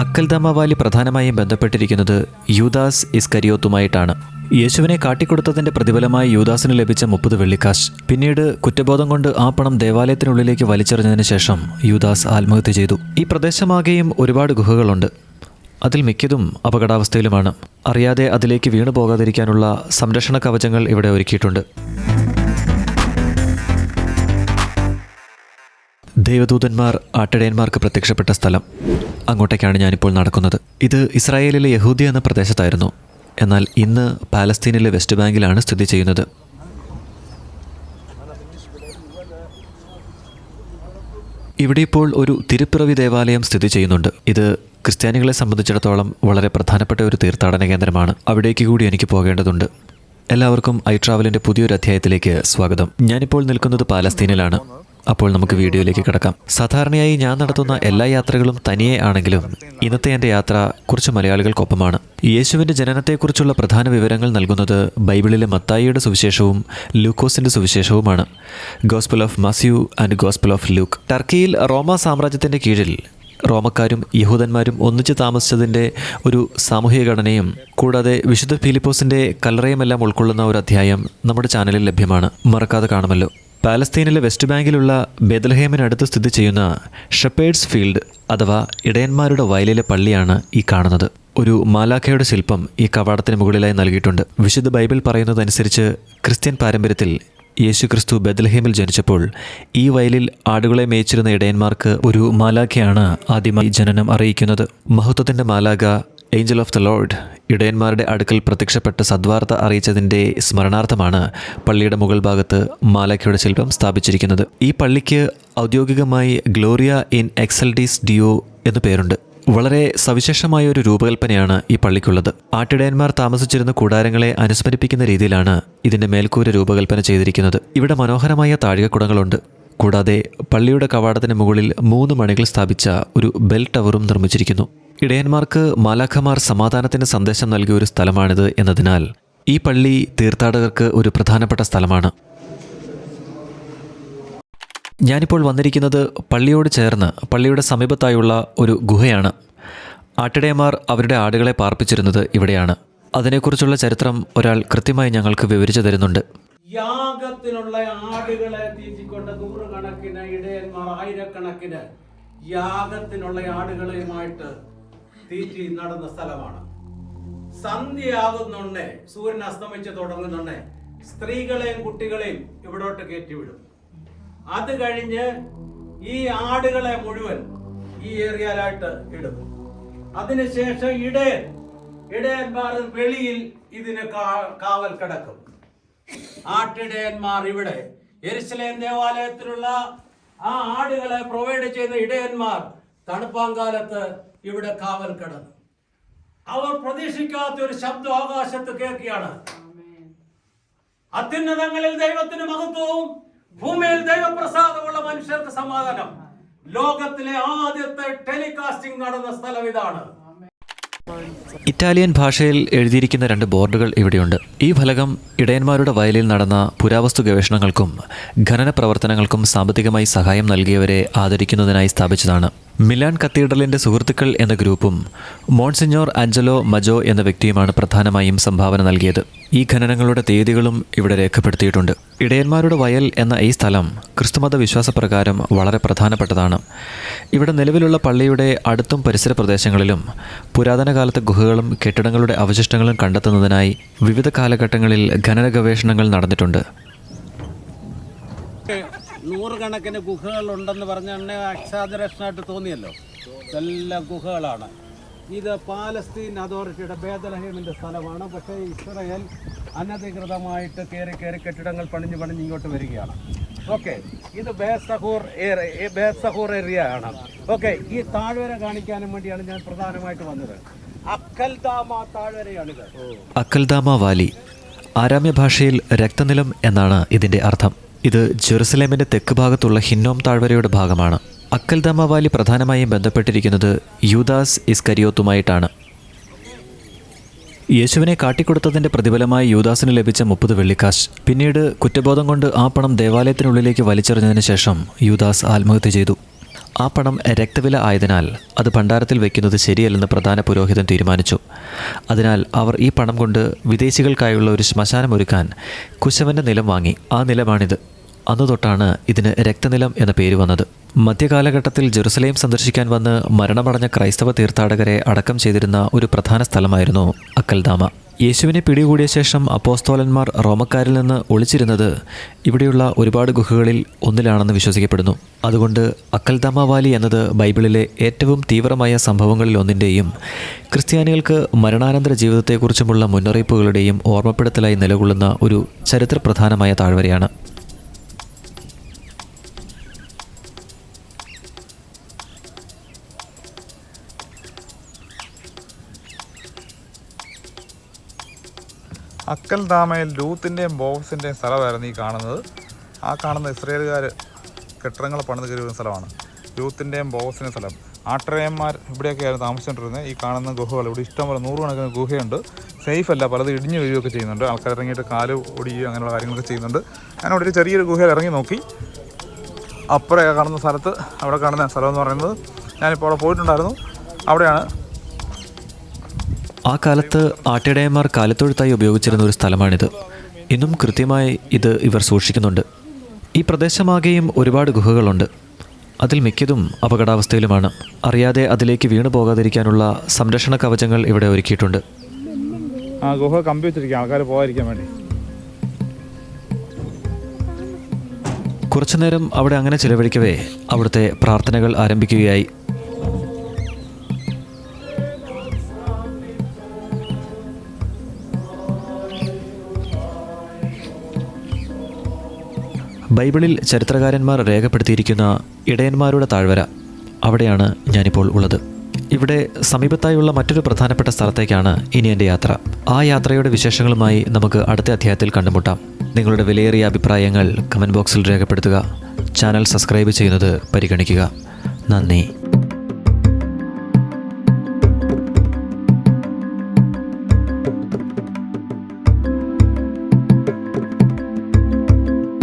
അക്കൽദാമ Valley പ്രധാനമായും ബന്ധപ്പെട്ടിരിക്കുന്നത് യൂദാസ് ഇസ്കരിയോത്തുമായിട്ടാണ്. യേശുവിനെ കാട്ടിക്കൊടുത്തതിന്റെ പ്രതിഫലമായി യൂദാസിന് ലഭിച്ച മുപ്പത് വെള്ളിക്കാശ്. പിന്നീട് കുറ്റബോധം കൊണ്ട് ആ പണം ദേവാലയത്തിനുള്ളിലേക്ക് വലിച്ചെറിഞ്ഞതിന് ശേഷം യൂദാസ് ആത്മഹത്യ ചെയ്തു. ഈ പ്രദേശമാകെയും ഒരുപാട് ഗുഹകളുണ്ട്. അതിൽ മിക്കതും അപകടാവസ്ഥയിലുമാണ്. അറിയാതെ അതിലേക്ക് വീണു പോകാതിരിക്കാനുള്ള സംരക്ഷണ കവചങ്ങൾ ഇവിടെ ഒരുക്കിയിട്ടുണ്ട്. ദേവദൂതന്മാർ ആട്ടിടയന്മാർക്ക് പ്രത്യക്ഷപ്പെട്ട സ്ഥലം. അങ്ങോട്ടേക്കാണ് ഞാനിപ്പോൾ നടക്കുന്നത്. ഇത് ഇസ്രായേലിലെ യഹൂദി എന്ന പ്രദേശത്തായിരുന്നു. എന്നാൽ ഇന്ന് പാലസ്തീനിലെ വെസ്റ്റ് ബാങ്കിലാണ് സ്ഥിതി ചെയ്യുന്നത്. ഇവിടെ ഇപ്പോൾ ഒരു തിരുപ്പിറവി ദേവാലയം സ്ഥിതി ചെയ്യുന്നുണ്ട്. ഇത് ക്രിസ്ത്യാനികളെ സംബന്ധിച്ചിടത്തോളം വളരെ പ്രധാനപ്പെട്ട ഒരു തീർത്ഥാടന കേന്ദ്രമാണ്. അവിടേക്ക് കൂടി എനിക്ക് പോകേണ്ടതുണ്ട്. എല്ലാവർക്കും ഐ ട്രാവലിന്റെ പുതിയൊരു അധ്യായത്തിലേക്ക് സ്വാഗതം. ഞാനിപ്പോൾ നിൽക്കുന്നത് പാലസ്തീനിലാണ്. അപ്പോൾ നമുക്ക് വീഡിയോയിലേക്ക് കിടക്കാം. സാധാരണയായി ഞാൻ നടത്തുന്ന എല്ലാ യാത്രകളും തനിയെ ആണെങ്കിലും ഇന്നത്തെ എന്റെ യാത്ര കുറച്ച് മലയാളികൾക്കൊപ്പമാണ്. യേശുവിന്റെ ജനനത്തെക്കുറിച്ചുള്ള പ്രധാന വിവരങ്ങൾ നൽകുന്നത് ബൈബിളിലെ മത്തായിയുടെ സുവിശേഷവും ലൂക്കോസിന്റെ സുവിശേഷവുമാണ്. Gospel of Matthew and gospel of Luke. ടർക്കിയിൽ റോമ സാമ്രാജ്യത്തിന്റെ കീഴിൽ റോമക്കാരും യഹൂദന്മാരും ഒന്നിച്ച് താമസിച്ചതിന്റെ ഒരു സാമൂഹിക ഘടനയും കൂടാതെ വിശുദ്ധ ഫിലിപ്പോസിന്റെ കല്ലറയുമെല്ലാം ഉൾക്കൊള്ളുന്ന ഒരു അധ്യായം നമ്മുടെ ചാനലിൽ ലഭ്യമാണ്. മറക്കാതെ കാണുമല്ലോ. പാലസ്തീനിലെ വെസ്റ്റ് ബാങ്കിലുള്ള ബെദൽഹേമിനടുത്ത് സ്ഥിതി ചെയ്യുന്ന ഷെപ്പേഡ്സ് ഫീൽഡ് അഥവാ ഇടയന്മാരുടെ വയലിലെ പള്ളിയാണ് ഈ കാണുന്നത്. ഒരു മാലാഖയുടെ ശില്പം ഈ കവാടത്തിന് മുകളിലായി നൽകിയിട്ടുണ്ട്. വിശുദ്ധ ബൈബിൾ പറയുന്നതനുസരിച്ച് ക്രിസ്ത്യൻ പാരമ്പര്യത്തിൽ യേശുക്രിസ്തു ബദൽഹേമിൽ ജനിച്ചപ്പോൾ ഈ വയലിൽ ആടുകളെ മേയിച്ചിരുന്ന ഇടയന്മാർക്ക് ഒരു മാലാഖയാണ് ആദ്യമായി ജനനം അറിയിക്കുന്നത്. മഹത്വത്തിന്റെ മാലാഖ ഏഞ്ചൽ ഓഫ് ദ ലോർഡ് ഇടയന്മാരുടെ അടുക്കൽ പ്രത്യക്ഷപ്പെട്ട് സദ്വാർത്ത അറിയിച്ചതിന്റെ സ്മരണാർത്ഥമാണ് പള്ളിയുടെ മുകൾ ഭാഗത്ത് മാലയ്ക്കയുടെ ശില്പം സ്ഥാപിച്ചിരിക്കുന്നത്. ഈ പള്ളിക്ക് ഔദ്യോഗികമായി ഗ്ലോറിയ ഇൻ എക്സൽഡീസ് ഡിയോ എന്നു പേരുണ്ട്. വളരെ സവിശേഷമായ ഒരു രൂപകൽപ്പനയാണ് ഈ പള്ളിക്കുള്ളത്. ആട്ടിടയന്മാർ താമസിച്ചിരുന്ന കൂടാരങ്ങളെ അനുസ്മരിപ്പിക്കുന്ന രീതിയിലാണ് ഇതിന്റെ മേൽക്കൂര രൂപകൽപ്പന ചെയ്തിരിക്കുന്നത്. ഇവിടെ മനോഹരമായ താഴികക്കുടങ്ങളുണ്ട്. കൂടാതെ പള്ളിയുടെ കവാടത്തിന് മുകളിൽ മൂന്ന് മണികൾ സ്ഥാപിച്ച ഒരു ബെൽ ടവറും നിർമ്മിച്ചിരിക്കുന്നു. ഇടയന്മാർക്ക് മാലാഖമാർ സമാധാനത്തിന് സന്ദേശം നൽകിയ ഒരു സ്ഥലമാണിത് എന്നതിനാൽ ഈ പള്ളി തീർത്ഥാടകർക്ക് ഒരു പ്രധാനപ്പെട്ട സ്ഥലമാണ്. ഞാനിപ്പോൾ വന്നിരിക്കുന്നത് പള്ളിയോട് ചേർന്ന് പള്ളിയുടെ സമീപത്തായുള്ള ഒരു ഗുഹയാണ്. ആട്ടിടയന്മാർ അവരുടെ ആടുകളെ പാർപ്പിച്ചിരുന്നത് ഇവിടെയാണ്. അതിനെക്കുറിച്ചുള്ള ചരിത്രം ഒരാൾ കൃത്യമായി ഞങ്ങൾക്ക് വിവരിച്ചു തരുന്നുണ്ട്. യാഗത്തിനുള്ള ആടുകളെ തീറ്റിക്കൊണ്ട് നൂറുകണക്കിന് ഇടയന്മാർ ആയിരക്കണക്കിന് യാഗത്തിനുള്ള ആടുകളെയുമായിട്ട് തീറ്റി നടന്ന സ്ഥലമാണ്. സന്ധ്യയാകുന്നുണ്ടേ സൂര്യൻ അസ്തമിച്ച് തുടങ്ങുന്നുണ്ടേ സ്ത്രീകളെയും കുട്ടികളെയും ഇവിടോട്ട് കയറ്റിവിടും. അത് കഴിഞ്ഞ് ഈ ആടുകളെ മുഴുവൻ ഈ ഏരിയയിലായിട്ട് ഇടും. അതിനുശേഷം ഇടയൻ ഇടയന്മാർ വെളിയിൽ ഇതിന് കാവൽ കിടക്കും. ആട്ടിടയന്മാർ ഇവിടെ എരുസലേം ദേവാലയത്തിലുള്ള ആ ആടുകളെ പ്രൊവൈഡ് ചെയ്ത ഇടയന്മാർ തണുപ്പാങ്കാലത്ത് ഇവിടെ കാവൽ കിടന്നു. അവർ പ്രതീക്ഷിക്കാത്ത ഒരു ശബ്ദം ആകാശത്ത് കേൾക്കുകയാണ്. അത്യുന്നതങ്ങളിൽ ദൈവത്തിന് മഹത്വവും ഭൂമിയിൽ ദൈവപ്രസാദമുള്ള മനുഷ്യർക്ക് സമാധാനം. ലോകത്തിലെ ആദ്യത്തെ ടെലികാസ്റ്റിംഗ് നടന്ന സ്ഥലം ഇതാണ്. ഇറ്റാലിയൻ ഭാഷയിൽ എഴുതിയിരിക്കുന്ന രണ്ട് ബോർഡുകൾ ഇവിടെയുണ്ട്. ഈ ഫലകം ഇടയന്മാരുടെ വയലിൽ നടന്ന പുരാവസ്തു ഗവേഷണങ്ങൾക്കും ഖനന പ്രവർത്തനങ്ങൾക്കും സാമ്പത്തികമായി സഹായം നൽകിയവരെ ആദരിക്കുന്നതിനായി സ്ഥാപിച്ചതാണ്. മിലാൻ കത്തീഡ്രലിന്റെ സുഹൃത്തുക്കൾ എന്ന ഗ്രൂപ്പും മോൺസിഞ്ഞോർ ആഞ്ചലോ മജോ എന്ന വ്യക്തിയുമാണ് പ്രധാനമായും സംഭാവന നൽകിയത്. ഈ ഖനനങ്ങളുടെ തീയതികളും ഇവിടെ രേഖപ്പെടുത്തിയിട്ടുണ്ട്. ഇടയന്മാരുടെ വയൽ എന്ന ഈ സ്ഥലം ക്രിസ്തുമത വിശ്വാസപ്രകാരം വളരെ പ്രധാനപ്പെട്ടതാണ്. ഇവിടെ നിലവിലുള്ള പള്ളിയുടെ അടുത്തും പരിസര പ്രദേശങ്ങളിലും പുരാതന കാലത്തെ ഗുഹകളും കെട്ടിടങ്ങളുടെ അവശിഷ്ടങ്ങളും കണ്ടെത്തുന്നതിനായി വിവിധ കാലഘട്ടങ്ങളിൽ ഖനന ഗവേഷണങ്ങൾ നടന്നിട്ടുണ്ട്. നൂറുകണക്കിന് ഗുഹകൾ ഉണ്ടെന്ന് പറഞ്ഞ അക്ഷാദരക്ഷനായിട്ട് തോന്നിയല്ലോ. ഇതെല്ലാം ഗുഹകളാണ്. ഇത് പാലസ്തീൻ അതോറിറ്റിയുടെ ഭേദലഹീമിന്റെ സ്ഥലമാണ്. പക്ഷേ ഇസ്രയേൽ അനധികൃതമായിട്ട് കയറി കയറി കെട്ടിടങ്ങൾ പണിഞ്ഞ് പണിഞ്ഞ് ഇങ്ങോട്ട് വരികയാണ്. ഓക്കെ ഇത് ബേസഹൂർ ബേസഹൂർ ഏരിയ ആണ്. ഓക്കെ ഈ താഴ്വര കാണിക്കാനും വേണ്ടിയാണ് ഞാൻ പ്രധാനമായിട്ട് വന്നത്. അക്കൽദാമ താഴ്വരയാണിത് അക്കൽദാമ വാലി ആരാമ്യ ഭാഷയിൽ രക്തനിലം എന്നാണ് ഇതിന്റെ അർത്ഥം. ഇത് ജെറുസലേമിന്റെ തെക്ക് ഭാഗത്തുള്ള ഹിന്നോം താഴ്വരയുടെ ഭാഗമാണ്. അക്കൽദാമ വാലി പ്രധാനമായും ബന്ധപ്പെട്ടിരിക്കുന്നത് യൂദാസ് ഇസ്കരിയോത്തുമായിട്ടാണ്. യേശുവിനെ കാട്ടിക്കൊടുത്തതിന്റെ പ്രതിഫലമായി യൂദാസിന് ലഭിച്ച മുപ്പത് വെള്ളിക്കാശ്. പിന്നീട് കുറ്റബോധം കൊണ്ട് ആ പണം ദേവാലയത്തിനുള്ളിലേക്ക് വലിച്ചെറിഞ്ഞതിന് ശേഷം യൂദാസ് ആത്മഹത്യ ചെയ്തു. ആ പണം രക്തവില ആയതിനാൽ അത് ഭണ്ഡാരത്തിൽ വെക്കുന്നത് ശരിയല്ലെന്ന് പ്രധാന പുരോഹിതൻ തീരുമാനിച്ചു. അതിനാൽ അവർ ഈ പണം കൊണ്ട് വിദേശികൾക്കായുള്ള ഒരു ശ്മശാനം ഒരുക്കാൻ കുശവന്റെ നിലം വാങ്ങി. ആ നിലമാണിത്. അന്നു തൊട്ടാണ് ഇതിന് രക്തനിലം എന്ന പേര് വന്നത്. മധ്യകാലഘട്ടത്തിൽ ജെറുസലേം സന്ദർശിക്കാൻ വന്ന് മരണമടഞ്ഞ ക്രൈസ്തവ തീർത്ഥാടകരെ അടക്കം ചെയ്തിരുന്ന ഒരു പ്രധാന സ്ഥലമായിരുന്നു അക്കൽദാമ. യേശുവിനെ പിടികൂടിയ ശേഷം അപ്പോസ്തോലന്മാർ റോമക്കാരിൽ നിന്ന് ഒളിച്ചിരുന്നത് ഇവിടെയുള്ള ഒരുപാട് ഗുഹകളിൽ ഒന്നിലാണെന്ന് വിശ്വസിക്കപ്പെടുന്നു. അതുകൊണ്ട് അക്കൽദാമ വാലി എന്നത് ബൈബിളിലെ ഏറ്റവും തീവ്രമായ സംഭവങ്ങളിൽ ഒന്നിന്റെയും ക്രിസ്ത്യാനികൾക്ക് മരണാനന്തര ജീവിതത്തെക്കുറിച്ചുമുള്ള മുന്നറിയിപ്പുകളുടെയും ഓർമ്മപ്പെടുത്തലായി നിലകൊള്ളുന്ന ഒരു ചരിത്രപ്രധാനമായ താഴ്വരയാണ്. അക്കൽ ദാമയിൽ ലൂത്തിന്റെയും ബോക്സിന്റെയും സ്ഥലമായിരുന്നു ഈ കാണുന്നത്. ആ കാണുന്ന ഇസ്രയേലുകാർ കെട്ടിടങ്ങൾ പണിത് കയറിയ സ്ഥലമാണ്. ലൂത്തിന്റെയും ബോക്സിന്റെ സ്ഥലം. ആട്ടരയന്മാർ ഇവിടെയൊക്കെയായിരുന്നു താമസിച്ചുകൊണ്ടിരുന്നത്. ഈ കാണുന്ന ഗുഹകൾ ഇവിടെ ഇഷ്ടംപോലെ നൂറുകണക്കിന് ഗുഹയുണ്ട്. സേഫ് അല്ല പലത് ഇടിഞ്ഞു വീഴുകയൊക്കെ ചെയ്യുന്നുണ്ട്. ആൾക്കാർ ഇറങ്ങിയിട്ട് കാൽ ഒടിയുകയോ അങ്ങനെയുള്ള കാര്യങ്ങളൊക്കെ ചെയ്യുന്നുണ്ട്. ഞാൻ അവിടെ ഒരു ചെറിയൊരു ഗുഹയിൽ ഇറങ്ങി നോക്കി. അപ്പുറം കാണുന്ന സ്ഥലത്ത് അവിടെ കാണുന്ന സ്ഥലം എന്ന് പറയുന്നത് ഞാനിപ്പോൾ അവിടെ പോയിട്ടുണ്ടായിരുന്നു. അവിടെയാണ് ആ കാലത്ത് ആട്ടിടയന്മാർ കാലത്തൊഴുത്തായി ഉപയോഗിച്ചിരുന്ന ഒരു സ്ഥലമാണിത്. ഇന്നും കൃത്യമായി ഇത് ഇവർ സൂക്ഷിക്കുന്നുണ്ട്. ഈ പ്രദേശമാകെയും ഒരുപാട് ഗുഹകളുണ്ട്. അതിൽ മിക്കതും അപകടാവസ്ഥയിലുമാണ്. അറിയാതെ അതിലേക്ക് വീണു പോകാതിരിക്കാനുള്ള സംരക്ഷണ കവചങ്ങൾ ഇവിടെ ഒരുക്കിയിട്ടുണ്ട്. ആ ഗുഹ കമ്പി വെച്ചിരിക്കുക ആൾക്കാർ പോകാതിരിക്കാൻ വേണ്ടി. കുറച്ചുനേരം അവിടെ അങ്ങനെ ചിലവഴിക്കവേ അവിടുത്തെ പ്രാർത്ഥനകൾ ആരംഭിക്കുകയായി. ബൈബിളിൽ ചരിത്രകാരന്മാർ രേഖപ്പെടുത്തിയിരിക്കുന്ന ഇടയന്മാരുടെ താഴ്വര. അവിടെയാണ് ഞാനിപ്പോൾ ഉള്ളത്. ഇവിടെ സമീപത്തായുള്ള മറ്റൊരു പ്രധാനപ്പെട്ട സ്ഥലത്തേക്കാണ് ഇനി എന്റെ യാത്ര. ആ യാത്രയുടെ വിശേഷങ്ങളുമായി നമുക്ക് അടുത്ത അധ്യായത്തിൽ കണ്ടുമുട്ടാം. നിങ്ങളുടെ വിലയേറിയ അഭിപ്രായങ്ങൾ കമന്റ് ബോക്സിൽ രേഖപ്പെടുത്തുക. ചാനൽ സബ്സ്ക്രൈബ് ചെയ്യുന്നത് പരിഗണിക്കുക. നന്ദി.